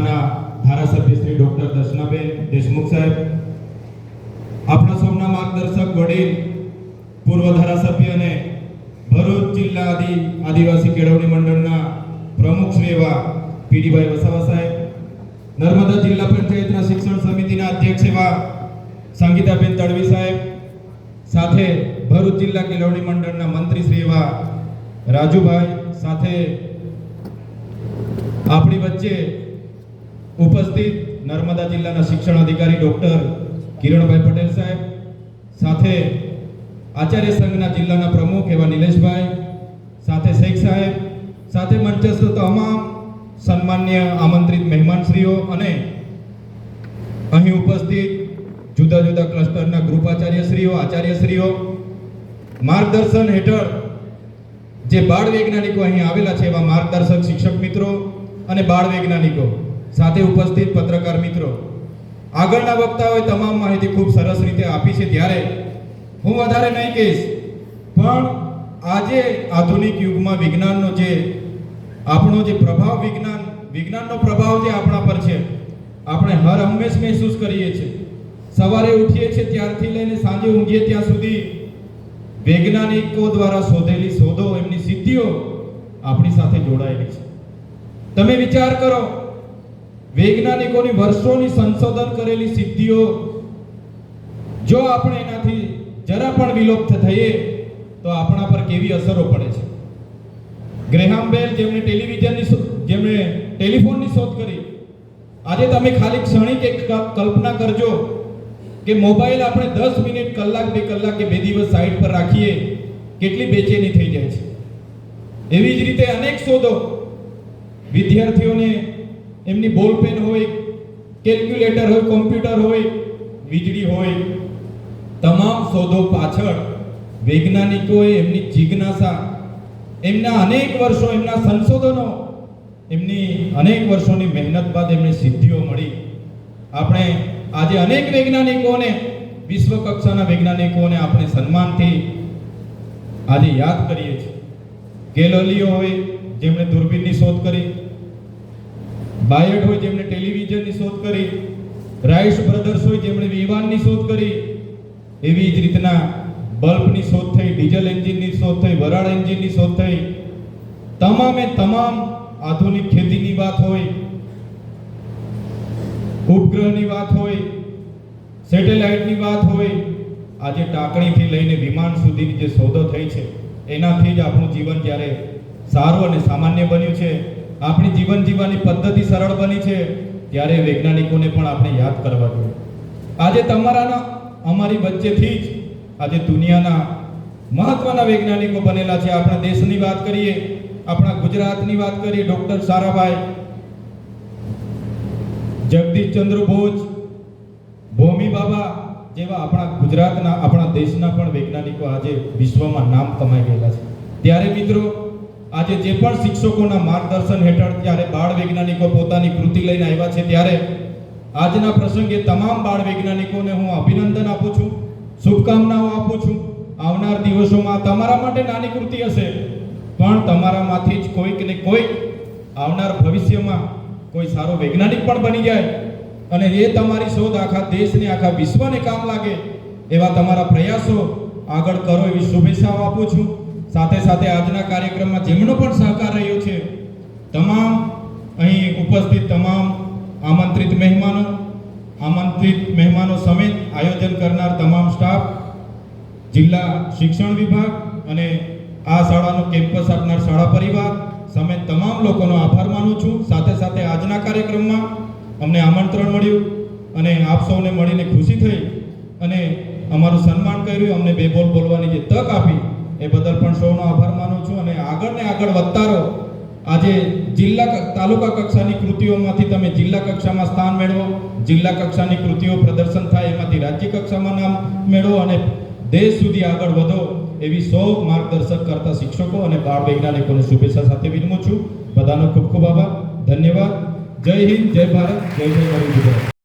વિધાનસભાના ધારાસભ્ય શ્રી ડોક્ટર દર્શનાબેન દેશમુખ સાહેબ, આપણા સૌના માર્ગદર્શક વડીલ, પૂર્વ ધારાસભ્ય અને ભરૂચ જિલ્લા આદિ, આદિવાસી કેળવણી મંડળના પ્રમુખ શ્રી પીડીભાઈ વસાવા સાહેબ, નર્મદા જિલ્લા પંચાયતના શિક્ષણ સમિતિના અધ્યક્ષ એવા સંગીતાબેન તડવી સાહેબ, સાથે ભરૂચ જિલ્લા કેળવણી મંડળના મંત્રી શ્રી એવા રાજુભાઈ, સાથે આપણી વચ્ચે ઉપસ્થિત નર્મદા જિલ્લાના શિક્ષણ અધિકારી ડોક્ટર કિરણભાઈ પટેલ સાહેબ, સાથે આચાર્ય સંઘના જિલ્લાના પ્રમુખ એવા નિલેશભાઈ, સાથે શેખ સાહેબ, સાથે મંચસ્થ તમામ સન્માન્ય આમંત્રિત મહેમાનશ્રીઓ અને અહીં ઉપસ્થિત જુદા જુદા ક્લસ્ટરના ગ્રુપ આચાર્યશ્રીઓ આચાર્યશ્રીઓ, માર્ગદર્શન હેઠળ જે બાળ વૈજ્ઞાનિકો અહીં આવેલા છે એવા માર્ગદર્શક શિક્ષક મિત્રો અને બાળ વૈજ્ઞાનિકો સાથે ઉપસ્થિત પત્રકાર મિત્રો, આગળના વક્તાઓએ તમામ માહિતી ખૂબ સરસ રીતે આપી છે. ત્યારે હું વધારે નહીં કહીશ, પણ આજે આધુનિક યુગમાં વિજ્ઞાનનો જે, આપણો જે પ્રભાવ વિજ્ઞાન, વિજ્ઞાનનો પ્રભાવ જે આપણા પર છે, આપણે હર હંમેશ મહેસૂસ કરીએ છીએ. સવારે ઉઠીએ છીએ ત્યારથી લઈને સાંજે ઊંઘીએ ત્યાં સુધી વૈજ્ઞાનિકો દ્વારા શોધેલી શોધો, એમની સિદ્ધિઓ આપણી સાથે જોડાયેલી છે. તમે વિચાર કરો વૈજ્ઞાનિકોની વર્ષોની સંશોધન કરેલી સિદ્ધિઓ જો આપણે એનાથી જરા પણ વિલુપ્ત થઈએ, તો આપણા પર કેવી અસરો પડે છે? ગ્રેહામ બેલ જેમણે ટેલિવિઝનની જેમણે ટેલિફોનની શોધ કરી, આજે તમે ખાલી ક્ષણિક એક કલ્પના કરજો કે મોબાઈલ આપણે દસ મિનિટ કલાક બે કલાક કે બે દિવસ સાઈડ પર રાખીએ, કેટલી બેચેની થઈ જાય છે? એવી જ રીતે અનેક શોધો વિદ્યાર્થીઓને એમની બોલપેન હોય, કેલ્ક્યુલેટર હોય, કોમ્પ્યુટર હોય, વીજળી હોય, તમામ શોધો પાછળ વૈજ્ઞાનિકોએ એમની જિજ્ઞાસા, એમના અનેક વર્ષો, એમના સંશોધનો, એમની અનેક વર્ષોની મહેનત બાદ એમને સિદ્ધિઓ મળી. આપણે આજે અનેક વૈજ્ઞાનિકોને વિશ્વ કક્ષાના વૈજ્ઞાનિકોને આપણે સન્માનથી આજે યાદ કરીએ છીએ. ગેલોલિયો હોય જેમણે દૂરબીનની શોધ કરી બાયટ હોય જેમણે ટેલિવિઝનની શોધ કરી રાઇસ બ્રધર્સ હોય જેમણે વિમાનની શોધ કરી, એવી જ રીતના બલ્બની શોધ થઈ, ડીઝલ એન્જિનની શોધ થઈ, વરાળ એન્જિનની શોધ થઈ. તમામે તમામ આધુનિક ખેતીની વાત હોય, ઉપગ્રહની વાત હોય, સેટેલાઇટની વાત હોય, આજે ટાંકણીથી લઈને વિમાન સુધીની જે શોધો થઈ છે, એનાથી જ આપણું જીવન જ્યારે સારું અને સામાન્ય બન્યું છે. આપણી જીવન જીવવાની પદ્ધતિ સરળ બની છે, ત્યારે વૈજ્ઞાનિકોને પણ આપણે યાદ કરવા જોઈએ. આજે તમારાના, અમારી વચ્ચેથી જ આજે દુનિયાના મહત્વના વૈજ્ઞાનિકો બનેલા છે. આપણા દેશની વાત કરીએ, આપણા ગુજરાતની વાત કરીએ, ડોક્ટર સારાભાઈ, જગદીશ ચંદ્ર બોઝ, ભૌમી બાબા જેવા આપણા ગુજરાતના, આપણા દેશના પણ વૈજ્ઞાનિકો આજે વિશ્વમાં નામ કમાઈ ગયેલા છે. ત્યારે મિત્રો આજે જે પણ શિક્ષકોના માર્ગદર્શન હેઠળ ત્યારે બાળ વૈજ્ઞાનિકો પોતાની કૃતિ લઈને આવ્યા છે ત્યારે આજના પ્રસંગે તમામ બાળ વૈજ્ઞાનિકોને હું અભિનંદન આપું છું, શુભકામનાઓ આપું છું. આવનાર દિવસોમાં તમારા માટે નાની કૃતિ હશે, પણ તમારામાંથી જ કોઈક ને કોઈક આવનાર ભવિષ્યમાં કોઈ સારો વૈજ્ઞાનિક પણ બની જાય અને એ તમારી શોધ આખા દેશને, આખા વિશ્વને કામ લાગે એવા તમારા પ્રયાસો આગળ કરો એવી શુભેચ્છાઓ આપું છું. સાથે સાથે આજના કાર્યક્રમમાં જેમનો પણ સહકાર રહ્યો છે, તમામ અહીં ઉપસ્થિત તમામ આમંત્રિત મહેમાનો આમંત્રિત મહેમાનો સમેત આયોજન કરનાર તમામ સ્ટાફ, જિલ્લા શિક્ષણ વિભાગ અને આ શાળાનો કેમ્પસ આપનાર શાળા પરિવાર સમેત તમામ લોકોનો આભાર માનું છું. સાથે સાથે આજના કાર્યક્રમમાં અમને આમંત્રણ મળ્યું અને આપ સૌને મળીને ખુશી થઈ અને અમારું સન્માન કર્યું. અમને બે બોલ બોલવાની જે તક આપી એ બદલ પણ સૌનો આભાર માનું છું અને આગળ ને આગળ વધતા રહો આજે જિલ્લા તાલુકા કક્ષાની કૃતિઓમાંથી તમે જિલ્લા કક્ષામાં સ્થાન મેળવો, જિલ્લા કક્ષાની કૃતિઓ પ્રદર્શન થાય, એમાંથી રાજ્ય કક્ષામાં નામ મેળવો અને દેશ સુધી આગળ વધો એવી સૌ માર્ગદર્શક કરતા શિક્ષકો અને બાળ વૈજ્ઞાનિકોને શુભેચ્છા સાથે વિનમું છું. બધાનો ખૂબ ખૂબ આભાર. ધન્યવાદ. જય હિન્દ, જય ભારત. જય જય ગુજરાત.